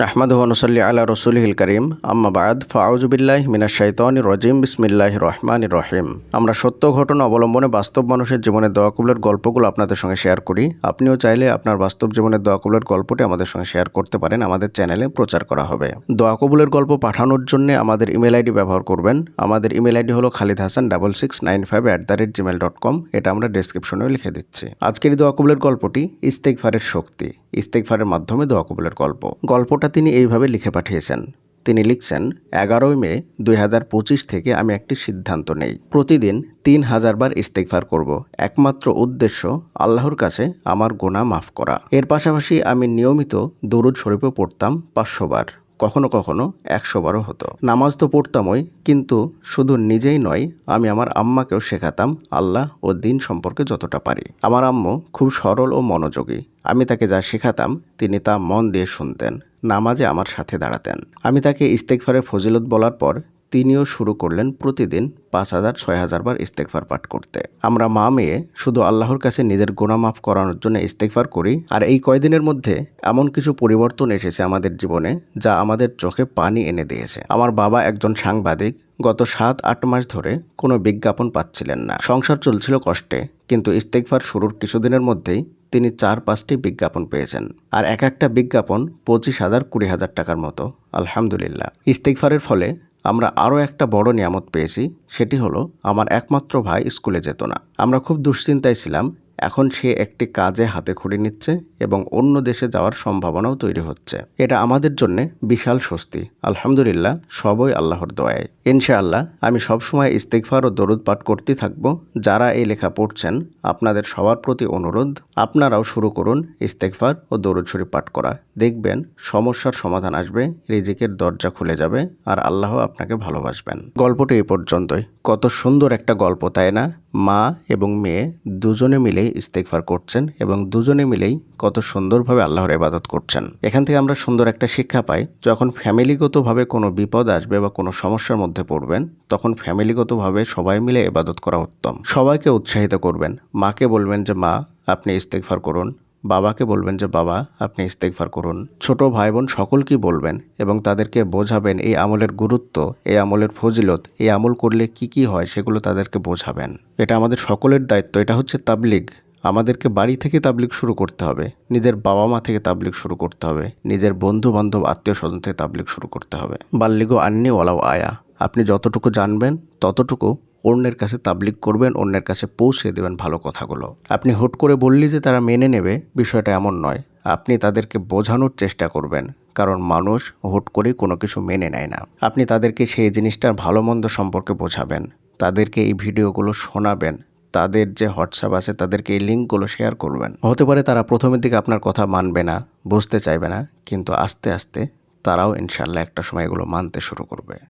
নাহমাদ নসল্লি আলা রসুলহিল করিম আম্মাবাদ ফাউজুবিল্লাহ মিনা শাইতান রজিম বিসমিল্লাহ রহমান রহিম আমরা সত্য ঘটনা অবলম্বনে বাস্তব মানুষের জীবনের দোয়া কবুলের গল্পগুলো আপনাদের সঙ্গে শেয়ার করি। আপনিও চাইলে আপনার বাস্তব জীবনের দোয়া কবুলের গল্পটি আমাদের সঙ্গে শেয়ার করতে পারেন। আমাদের চ্যানেলে প্রচার করা হবে। দোয়া কবুলের গল্প পাঠানোর জন্য আমাদের ইমেল আইডি ব্যবহার করবেন। আমাদের ইমেল আইডি হলো Khalid Hasan double six nine five at the rate Gmail dot com এটা আমরা ডেসক্রিপশনেও লিখে দিচ্ছি। আজকের এই দোয়া কবুলের গল্পটি ইস্তেকফারের শক্তি। ইস্তেকফারের মাধ্যমে দোয়া কবুলের গল্প। গল্পটা তিনি এইভাবে লিখে পাঠিয়েছেন। তিনি লিখছেন, এগারোই মে দুই হাজার পঁচিশ থেকে আমি একটি সিদ্ধান্ত নেই। প্রতিদিন তিন হাজার বার ইস্তেকফার করব। একমাত্র উদ্দেশ্য, আল্লাহর কাছে আমার গোনা মাফ করা। এর পাশাপাশি আমি নিয়মিত দরুদ শরীফও পড়তাম পাঁচশো বার। কখনো কখনো একশো বারো হতো। নামাজ তো পড়তামই, কিন্তু শুধু নিজেই নয়, আমি আমার আম্মাকেও শেখাতাম আল্লাহ ও দিন সম্পর্কে যতটা পারি। আমার আম্মু খুব সরল ও মনোযোগী। আমি তাকে যা শেখাতাম, তিনি তা মন দিয়ে শুনতেন, নামাজে আমার সাথে দাঁড়াতেন। আমি তাকে ইস্তেকফারের ফজিলত বলার পর তিনিও শুরু করলেন প্রতিদিন পাঁচ হাজার, ছয় হাজার বার ইস্তেকফার পাঠ করতে। আমরা মা মেয়ে শুধু আল্লাহর কাছে নিজের গোনা মাফ করানোর জন্য ইস্তেকফার করি। আর এই কয়দিনের মধ্যে এমন কিছু পরিবর্তন এসেছে আমাদের জীবনে যা আমাদের চোখে পানি এনে দিয়েছে। আমার বাবা একজন সাংবাদিক। গত সাত, আট মাস ধরে কোনো বিজ্ঞাপন পাচ্ছিলেন না। সংসার চলছিল কষ্টে, কিন্তু ইস্তেকফার শুরুর কিছুদিনের মধ্যেই তিনি চার, পাঁচটি বিজ্ঞাপন পেয়েছেন। আর এক একটা বিজ্ঞাপন পঁচিশ হাজার, কুড়ি হাজার টাকার মতো। আলহামদুলিল্লাহ। ইস্তেকফারের ফলে আমরা আরও একটা বড় নিয়ামত পেয়েছি, সেটি হলো, আমার একমাত্র ভাই স্কুলে যেত না। আমরা খুব দুশ্চিন্তায় ছিলাম এখন সে একটি কাজে হাতে খড়ি নিচ্ছে এবং অন্য দেশে যাওয়ার সম্ভাবনাও তৈরি হচ্ছে। এটা আমাদের জন্য বিশাল স্বস্তি। আলহামদুলিল্লাহ, সবই আল্লাহর দয়ায়। ইনশাআল্লাহ, আমি সবসময় ইস্তেকফার ও দরুদ পাঠ করতে থাকব। যারা এই লেখা পড়ছেন, আপনাদের সবার প্রতি অনুরোধ, আপনারাও শুরু করুন ইস্তেকফার ও দরুদ শরীফ পাঠ করা। দেখবেন সমস্যার সমাধান আসবে, রিজিকের দরজা খুলে যাবে, আর আল্লাহ আপনাকে ভালোবাসবেন। গল্পটি এই পর্যন্তই। কত সুন্দর একটা গল্প, তাই না? মা এবং মেয়ে দুজনে মিলেই ইস্তেকফার করছেন এবং দুজনে মিলেই কত সুন্দরভাবে আল্লাহর ইবাদত করছেন। এখান থেকে আমরা সুন্দর একটা শিক্ষা পাই, যখন ফ্যামিলিগতভাবে কোনো বিপদ আসবে বা কোনো সমস্যার মধ্যে পড়বেন, তখন ফ্যামিলিগতভাবে সবাই মিলে ইবাদত করা উত্তম। সবাইকে উৎসাহিত করবেন। মাকে বলবেন যে, মা, আপনি ইস্তেকফার করুন। বাবাকে বলবেন যে, বাবা, আপনি ইস্তেকফার করুন। ছোট ভাই বোন সকলকেই বলবেন এবং তাদেরকে বোঝাবেন, এই আমলের গুরুত্ব, এই আমলের ফজিলত, এই আমল করলে কি কি হয় সেগুলো তাদেরকে বোঝাবেন। এটা আমাদের সকলের দায়িত্ব, এটা হচ্ছে তাবলিগ। আমাদেরকে বাড়ি থেকে তাবলিগ শুরু করতে হবে, নিজের বাবা মা থেকে তাবলিগ শুরু করতে হবে, নিজের বন্ধু বান্ধব আত্মীয় স্বজন থেকে তাবলিগ শুরু করতে হবে। বাল্লিগো আন্নি ওলাও আয়া, আপনি যতটুকু জানবেন, ততটুকু অন্যের কাছে তাবলিগ করবেন, অন্যের কাছে পৌঁছে দেবেন ভালো কথাগুলো। আপনি হুট করে বললি যে তারা মেনে নেবে, বিষয়টা এমন নয়। আপনি তাদেরকে বোঝানোর চেষ্টা করবেন, কারণ মানুষ হুট করেই কোনো কিছু মেনে নেয় না। আপনি তাদেরকে সেই জিনিসটার ভালো মন্দ সম্পর্কে বোঝাবেন, তাদেরকে এই ভিডিওগুলো শোনাবেন, তাদের যে হোয়াটসঅ্যাপ আছে, তাদেরকে এই লিঙ্কগুলো শেয়ার করবেন। হতে পারে তারা প্রথমের দিকে আপনার কথা মানবে না, বুঝতে চাইবে না, কিন্তু আস্তে আস্তে তারাও ইনশাল্লাহ একটা সময় এগুলো মানতে শুরু করবে।